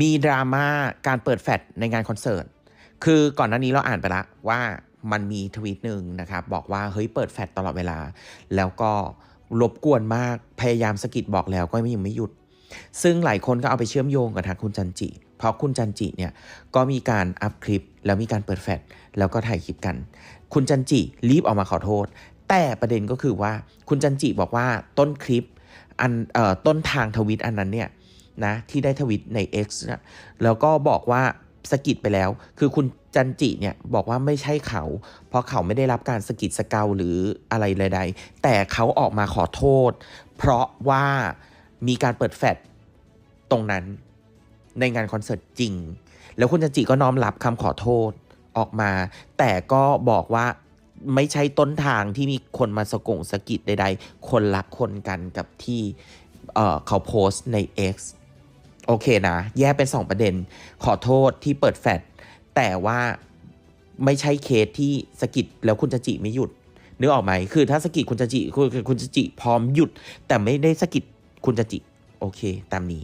มีดราม่าการเปิดแฟลชในงานคอนเสิร์ต คือก่อนหน้านี้เราอ่านไปละว่ามันมีทวีตหนึ่งนะครับบอกว่าเฮ้ยเปิดแฟลชตลอดเวลา แล้วก็รบกวนมากพยายามสะกิดบอกแล้วก็ยังไม่หยุด ซึ่งหลายคนก็เอาไปเชื่อมโยงกับทางคุณจันจิ เพราะคุณจันจิเนี่ยก็มีการอัพคลิป แล้วมีการเปิดแฟลชแล้วก็ถ่ายคลิปกัน คุณจันจิรีบออกมาขอโทษ แต่ประเด็นก็คือว่าคุณจันจิบอกว่าต้นคลิปอันเอ่อต้นทางทวิตอันนั้นเนี่ย นะที่ได้ทวิตใน X นะแล้วก็บอกว่าสะกิดไปแล้ว คือคุณจันจิเนี่ยบอกว่าไม่ใช่เขา เพราะเขาไม่ได้รับการสะกิดสะเกาหรืออะไรใดๆแต่เขาออกมาขอโทษ เพราะว่ามีการเปิดแฟลชตรงนั้นในงานคอนเสิร์ตจริง แล้วคุณจันจิก็น้อมรับคำขอโทษออกมา แต่ก็บอกว่าไม่ใช่ต้นทางที่มีคนมาสกงสะกิดใดๆ คนละคนกันกับที่เเขาโพสต์ใน X โอเคนะ แยกเป็น 2 ประเด็น ขอโทษที่เปิดแฟดแต่ว่าไม่ใช่เคสที่สะกิดแล้วคุณจะจิไม่หยุดนึกออกไหมคือถ้าสะกิดคุณจะจิคุณคุณจะจิพร้อมหยุด แต่ไม่ได้สะกิดคุณจะจิ โอเค ตามนี้